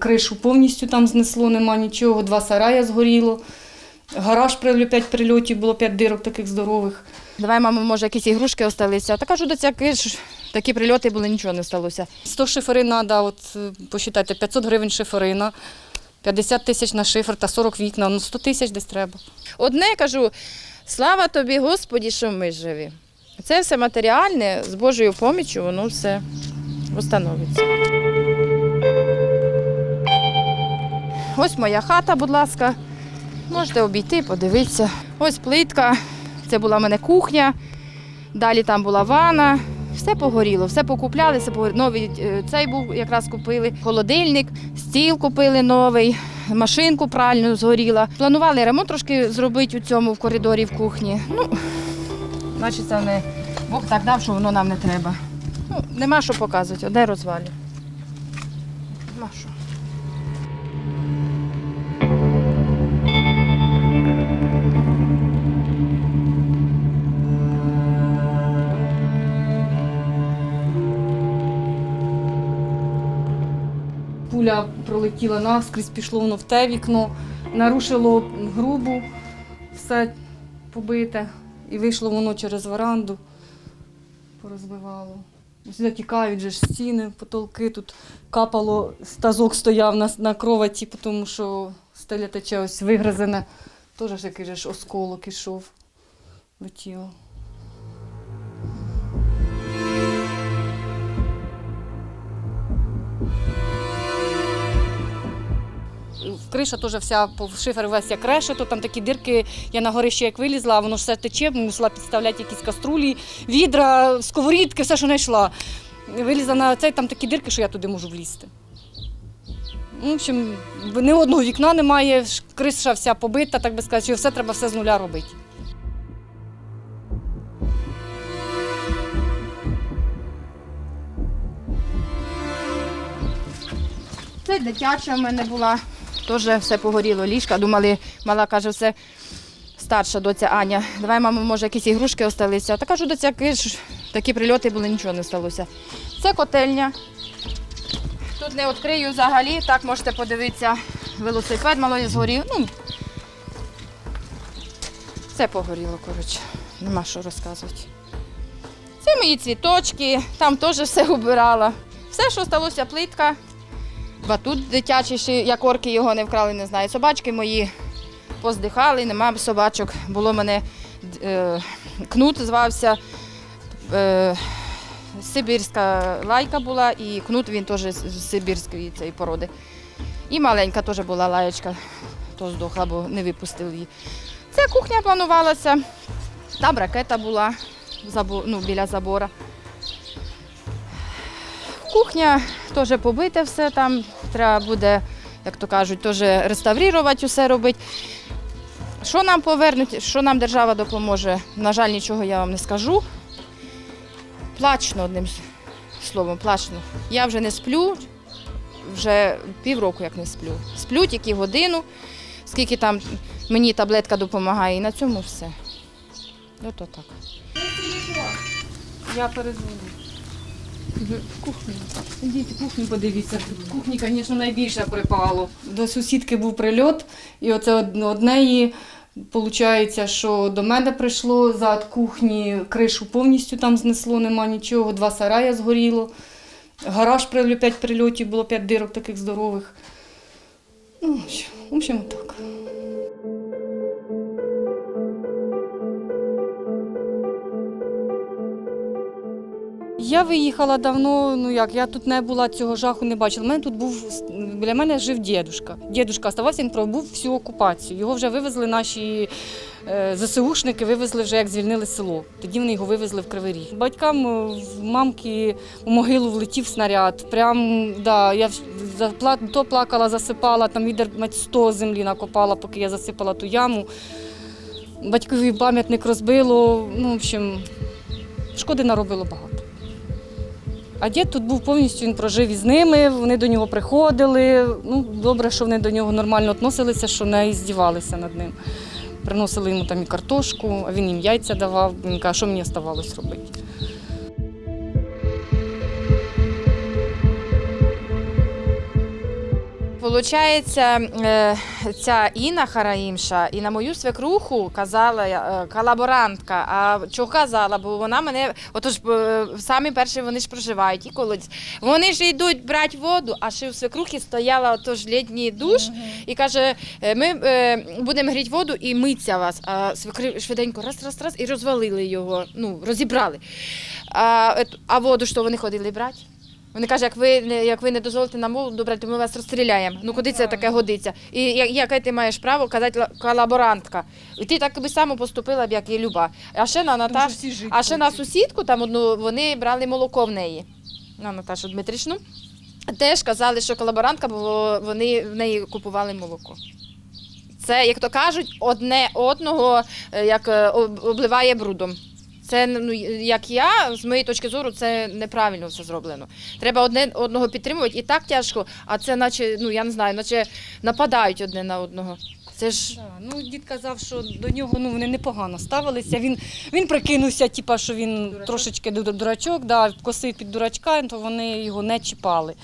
Кришу повністю там знесло, нема нічого, два сарая згоріло. Гараж п'ять прильотів, було п'ять дирок таких здорових. Давай, мамо, може, якісь ігрушки залишилися. Та кажу, доця, ж такі прильоти були, нічого не сталося. 100 шиферин треба, от е, посчитайте, 500 гривень шиферина, 50 тисяч на шифер та 40 вікна, ну 100 тисяч десь треба. Одне кажу, слава тобі, Господі, що ми живі. Це все матеріальне, з Божою поміччю, воно все встановиться. Ось моя хата, будь ласка. Можете обійти, подивитися. Ось плитка, це була в мене кухня, далі там була ванна. Все погоріло, все покупляли, все погоріло. Новий е, цей був, якраз купили. Холодильник, стіл купили новий, машинку пральну згоріла. Планували ремонт трошки зробити у цьому в коридорі в кухні. Ну, значить, це не Бог так дав, що воно нам не треба. Ну, нема що показувати, де розвалі. Нема що. Пролетіла навскрізь, пішло воно в те вікно, нарушило грубу, все побите, і вийшло воно через веранду, порозбивало. Сюди тікають же ж стіни, потолки, тут капало, тазок стояв на, на кроваті, тому що стеля тече ось вигризене. Теж ж який же ж осколок ішов, летіло. Криша теж вся шифер весь як решето, там такі дирки, я на горище як вилізла, а воно ж все тече, мусила підставляти якісь каструлі, відра, сковорідки, все, що знайшла. Вилізла на цей, там такі дирки, що я туди можу влізти. Ну, В общем, ні одного вікна немає, криша вся побита, так би сказати, що все треба все з нуля робити. Це дитяча в мене була, теж все погоріло, ліжка. Думали, мала каже, все старша доця Аня. Давай, мамо, може, якісь ігрушки залишилися. Та кажу, доця, ж такі прильоти були, нічого не сталося. Це котельня. Тут не відкрию взагалі, так можете подивитися, велосипед малий згорів. Ну, все погоріло, коротше, нема що розказувати. Це мої цвіточки, там теж все убирала. Все, що сталося, плитка. Батут дитячий, як орки його не вкрали, не знаю. Собачки мої поздихали, нема собачок. Було мене е, кнут звався. Е, сибірська лайка була, і кнут він теж з сибірської цієї породи. І маленька теж була лаєчка, то здохла, бо не випустили її. Ця кухня планувалася, там ракета була ну, біля забора. Кухня теж побите все там. Треба буде, як то кажуть, теж реставрувати усе робити. Що нам повернуть, що нам держава допоможе, на жаль, нічого я вам не скажу. Плачно одним словом, плачно. Я вже не сплю, вже півроку як не сплю. Сплю тільки годину, скільки там мені таблетка допомагає, і на цьому все. Ото так. Я перезвоню. Кухню. Ідіть кухню, подивіться. В кухні, звісно, найбільше припало. До сусідки був прильот, і оце однеї, виходить, що до мене прийшло зад кухні, кришу повністю там знесло, нема нічого, два сарая згоріло. Гараж при п'ять прильотів, було п'ять дирок таких здорових. Ну, в общем, так. Я виїхала давно, ну як, я тут не була, цього жаху не бачила. У мене тут був, біля мене жив дідушка. Дідушка оставався, він пробув всю окупацію. Його вже вивезли наші е, ЗСУшники, вивезли вже, як звільнили село. Тоді вони його вивезли в Кривий Ріг. Батькам е, в мамки у могилу влетів снаряд. Прям, да, я то плакала, засипала, там відер мать 100 землі накопала, поки я засипала ту яму. Батькові пам'ятник розбило. Ну, в общем, шкоди наробило багато. А дід тут був повністю, він прожив із ними, вони до нього приходили. Ну, добре, що вони до нього нормально відносилися, що не здівалися над ним. Приносили йому там і картошку, а він їм яйця давав. Він каже, що мені ставалось робити. Получається, е, ця Інна Хараїмша і на мою свекруху казала е, колаборантка. А чого казала? Бо вона мене, отож е, самі перші вони ж проживають і колодязь. Вони ж йдуть брати воду, а ще у свекрухи стояла отож літній душ і каже: ми будемо гріти воду і митися вас. А свекри швиденько раз, раз, раз і розвалили його, ну розібрали. А, а воду що вони ходили брати? Вони кажуть, як ви як ви не дозволите нам воду брати, то ми вас розстріляємо. Ну куди це таке годиться? І яке ти маєш право казати колаборантка? І ти так би само поступила б, як і Люба. А ще на Наташ, а ще на сусідку там одну вони брали молоко в неї. На Наташу Дмитричну. Теж казали, що колаборантка, бо вони в неї купували молоко. Це, як то кажуть, одне одного е, як е, обливає брудом. Це ну як я, з моєї точки зору, це неправильно все зроблено. Треба одне одного підтримувати і так тяжко, а це наче, ну я не знаю, наче нападають одне на одного. Це ж Да, ну, дід казав, що до нього ну, вони непогано ставилися. Він, він прикинувся, типа, що він трошечки дурачок, да, косив під дурачка, то вони його не чіпали.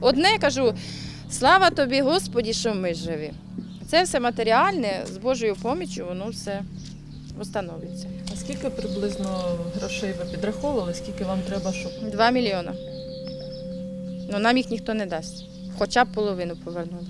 одне кажу: слава тобі, Господі, що ми живі. Це все матеріальне, з Божою поміччю, воно все встановиться. А скільки приблизно грошей ви підраховували? Скільки вам треба, щоб Два мільйона. Ну нам їх ніхто не дасть. Хоча б половину повернули.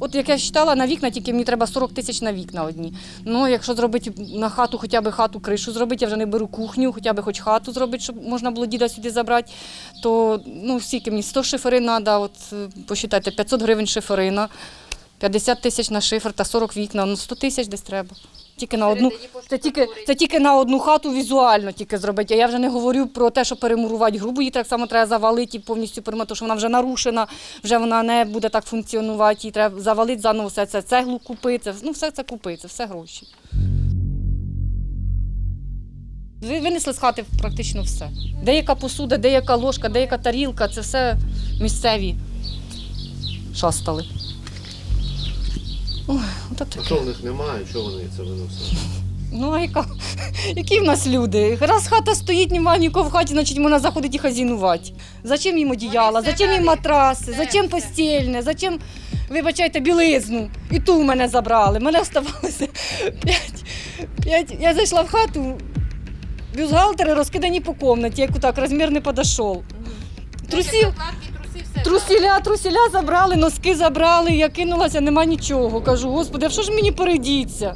От як я вважала, на вікна тільки мені треба 40 тисяч на вікна одні. Ну, якщо зробити на хату, хоча б хату кришу зробити, я вже не беру кухню, хоча б хоч хату зробити, щоб можна було діда сюди забрати, то ну, скільки мені 100 шиферин треба, от е, посчитайте, 500 гривень шиферина, 50 тисяч на шифер та 40 вікна, ну 100 тисяч десь треба. Тільки на одну, це тільки, це тільки на одну хату візуально тільки зробити. А я вже не говорю про те, що перемурувати грубу, її так само треба завалити і повністю перемати, тому що вона вже нарушена, вже вона не буде так функціонувати. Її треба завалити заново все це, цеглу купити, ну все це купити, це все гроші. Винесли з хати практично все. Деяка посуда, деяка ложка, деяка тарілка це все місцеві шастали. Ой, от А таке. що в них немає, що вони це виносять? Ну, а яка? які в нас люди? Раз хата стоїть, немає нікого в хаті, значить можна заходити і хазінувати. Зачем їм одіяла, зачем їм матраси, Все, зачем постільне, зачем, вибачайте, білизну. І ту в мене забрали. Мене оставалося п'ять. п'ять. Я зайшла в хату, бюстгальтери розкидані по кімнаті, як так, розмір не подійшов. Трусів, Трусіля, трусіля забрали, носки забрали, я кинулася, нема нічого. Кажу, господи, а що ж мені перейдіться?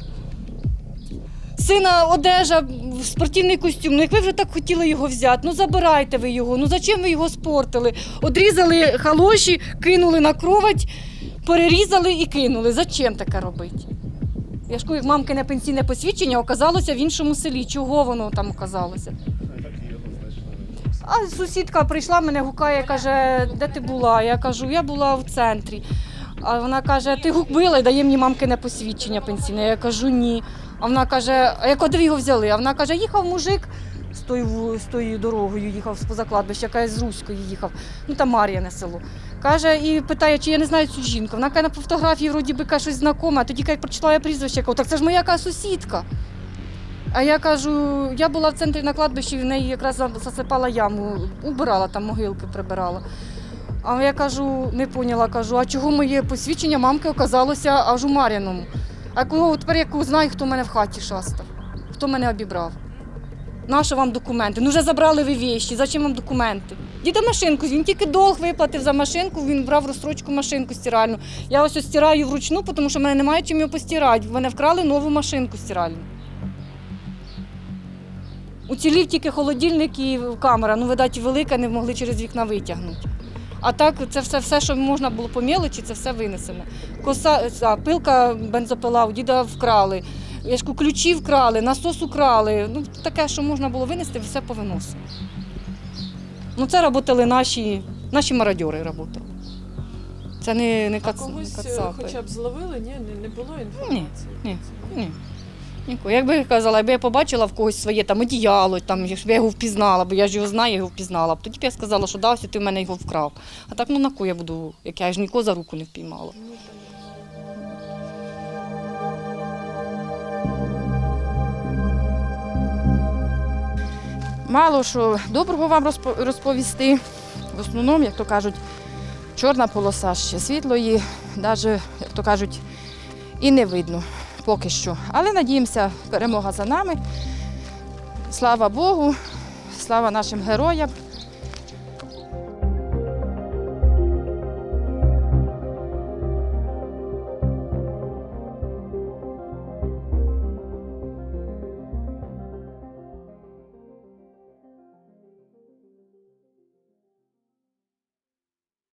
Сина одежа, спортивний костюм. Ну як ви вже так хотіли його взяти, ну забирайте ви його. Ну зачем ви його спортили? Одрізали халоші, кинули на кровать, перерізали і кинули. Зачем таке робити? Я ж кажу, як мамкине пенсійне посвідчення оказалося в іншому селі. Чого воно там оказалося? А сусідка прийшла, мене гукає, каже, де ти була? Я кажу, я була в центрі. А вона каже, ти губила і дає мені мамкине посвідчення пенсійне. Я кажу, ні. А вона каже, а як ви його взяли? А вона каже, їхав мужик з тою, з тою дорогою, їхав з поза кладбища, каже, з Руської їхав. Ну там Мар'яне село. Каже, і питає, чи я не знаю цю жінку. Вона каже, на фотографії вроді би каже, щось знакоме, а тоді як прочитала я прізвище, кажу, так це ж моя сусідка. А я кажу, я була в центрі на кладбищі, в неї якраз засипала яму, убирала там могилки, прибирала. А я кажу, не поняла, кажу, а чого моє посвідчення мамки оказалося аж у Мар'яному? А кого тепер я знаю, хто мене в хаті шастав, хто мене обібрав. Нащо вам документи? Ну вже забрали ви вещі, зачем вам документи? Діда машинку, він тільки долг виплатив за машинку, він брав розстрочку машинку стиральну. Я ось ось стираю вручну, тому що в мене немає чим його постирати. В мене вкрали нову машинку стиральну. Уцілів тільки холодильник і камера. Ну, видать, велика, не могли через вікна витягнути. А так, це все, все, що можна було по мелочі, це все винесено. Коса, ця, пилка бензопила у діда вкрали. Я ж кажу, ключі вкрали, насос украли. Ну, таке, що можна було винести, все повиносили. Ну, це працювали наші, наші мародьори. Работали. Це не, не, а кац, не когось е, кацапи. хоча б зловили? Ні, не, не було інформації. ні. Ні. Нікого. Якби я казала, якби я побачила в когось своє там одіяло, там, якби я його впізнала, бо я ж його знаю, я його впізнала. Тоді б я сказала, що дався, ти в мене його вкрав. А так ну на кого я буду, як я ж нікого за руку не впіймала. Мало що доброго вам розповісти. В основному, як то кажуть, чорна полоса ще світлої, навіть, як то кажуть, і не видно поки що. Але надіємося, перемога за нами. Слава Богу, слава нашим героям.